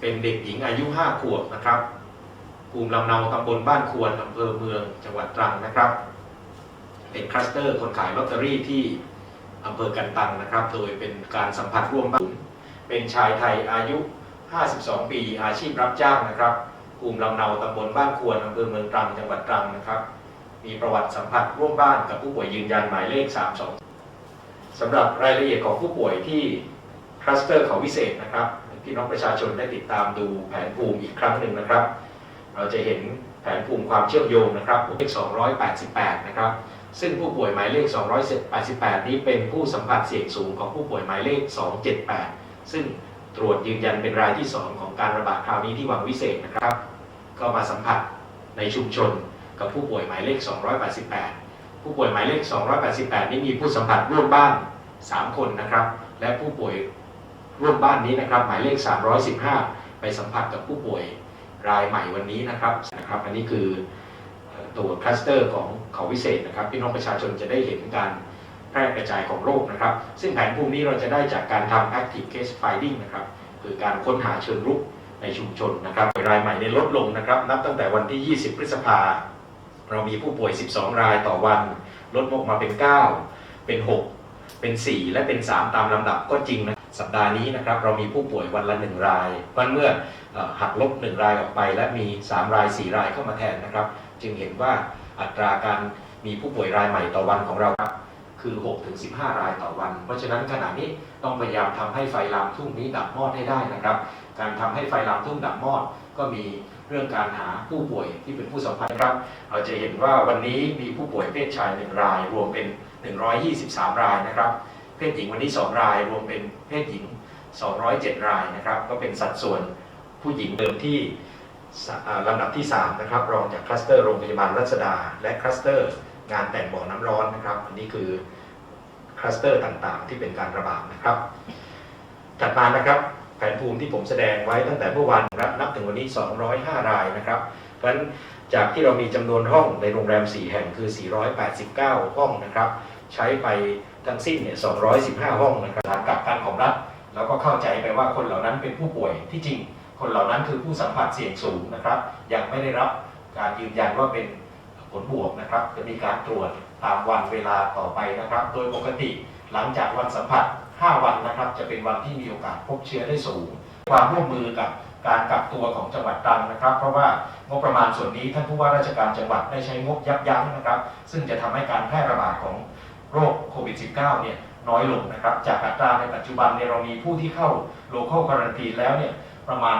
เป็นเด็กหญิงอายุ 5 ขวบนะครับภูมิลำเนาตำบลบ้านควรอำเภอเมืองจังหวัดตรังนะครับ เป็นคลัสเตอร์คนขายลอตเตอรี่ที่อำเภอกันตังนะครับ โดยเป็นการสัมผัสร่วมบ้านเป็นชายไทยอายุ 52 ปีอาชีพรับจ้างนะครับภูมิลำเนาตำบลบ้านควรอำเภอเมืองตรังจังหวัดตรังนะครับ มีประวัติสัมผัสร่วมบ้านกับผู้ป่วยยืนยันหมายเลข 32สำหรับรายละเอียดของผู้ป่วยที่คลัสเตอร์เขาวิเศษนะครับ พี่น้องประชาชนได้ติดตามดูแผนภูมิอีกครั้งหนึ่งนะครับ เราจะเห็นแผนภูมิความเชื่อมโยงนะครับเลข288 นะครับ ซึ่งผู้ป่วยหมายเลข 288 นี้เป็นผู้สัมผัสเสี่ยงสูงของผู้ป่วยหมายเลข 278 ซึ่งตรวจยืนยันเป็นรายที่ 2 ของการระบาดคราวนี้ที่วังวิเศษนะครับ ก็มาสัมผัสในชุมชนกับผู้ป่วยหมายเลข 288 ผู้ป่วยหมายเลข 288 นี้มีผู้สัมผัสร่วมบ้าน 3 คนนะครับ และผู้ป่วย ร่วมบ้านนี้นะครับ หมายเลข 315 ไปสัมผัสกับผู้ป่วยรายใหม่วันนี้นะครับนะครับ อันนี้คือตัวคลัสเตอร์ของเขาวิเศษนะครับพี่น้องประชาชนจะได้เห็นการแพร่กระจายของโรคนะครับ ซึ่งแผนภูมินี้เราจะได้จากการทำ active case finding นะครับ คือการค้นหาเชิงรุกในชุมชนนะครับรายใหม่ได้ลดลงนะครับ นับตั้งแต่วันที่ 20 พฤษภาเรามีผู้ป่วย 12 รายต่อวัน ลดลงมาเป็น 9 เป็น 6 เป็น 4 และเป็น 3 ตามลำดับก็จริงนะ สัปดาห์นี้นะครับเรามีผู้ป่วยวันละ 1 รายเพราะเมื่ออหักลบ 1 รายออกไป และมี 3 ราย 4 รายเข้ามาแทนนะครับ จึงเห็นว่าอัตราการมีผู้ป่วยรายใหม่ต่อวันของเราครับคือ 6-15 รายต่อวัน เพราะฉะนั้นขณะนี้ต้องพยายามทำให้ไฟลามทุ่งนี้ดับมอดให้ได้นะครับ การทำให้ไฟลามทุ่งดับมอด ก็มีเรื่องการหาผู้ป่วยที่เป็นผู้สัมผัสนะครับเราจะเห็นว่าวันนี้มีผู้ป่วยเพศชาย 1 ราย รวมเป็น 123 รายนะครับ เพศหญิงวันนี้ 2 ราย รวมเป็นเพศหญิง 207 รายนะครับ ก็เป็นสัดส่วนผู้หญิงเดิมที่ลำดับที่ 3 นะครับ รองจากคลัสเตอร์โรงพยาบาลรัชดา และคลัสเตอร์งานแต่งบ่อน้ำร้อนนะครับ อันนี้คือคลัสเตอร์ต่างๆ ที่เป็นการระบาดนะครับ ถัดมานะครับ แผนภูมิที่ผมแสดงไว้ตั้งแต่เมื่อวานครับนับถึงวันนี้ 205 รายนะครับเพราะฉะนั้นจากที่เรามีจำนวนห้องในโรงแรม 4 แห่งคือ 489 ห้องนะครับ ใช้ไปทั้งสิ้นเนี่ย 215 ห้องนะครับการกักกันของรัฐแล้วก็เข้าใจไปว่าคนเหล่านั้นเป็นผู้ป่วยที่จริง คนเหล่านั้นคือผู้สัมผัสเสี่ยงสูงนะครับ ยังไม่ได้รับการยืนยันว่าเป็น ผลบวกนะครับ จะมีการตรวจตามวันเวลาต่อไปนะครับ โดยปกติหลังจากวันสัมผัส 5 วันนะครับ จะเป็นวันที่มีโอกาสพบเชื้อได้สูง ความร่วมมือกับการกักตัวของจังหวัดตรังนะครับ เพราะว่างบประมาณส่วนนี้ท่านผู้ว่าราชการจังหวัดได้ใช้งบยับยั้งนะครับ ซึ่งจะทำให้การแพร่ระบาดของโรคโควิด -19 เนี่ยน้อยลงนะครับ จากอัตราในปัจจุบันเนี่ยเรามีผู้ที่เข้า local quarantine แล้วเนี่ยประมาณ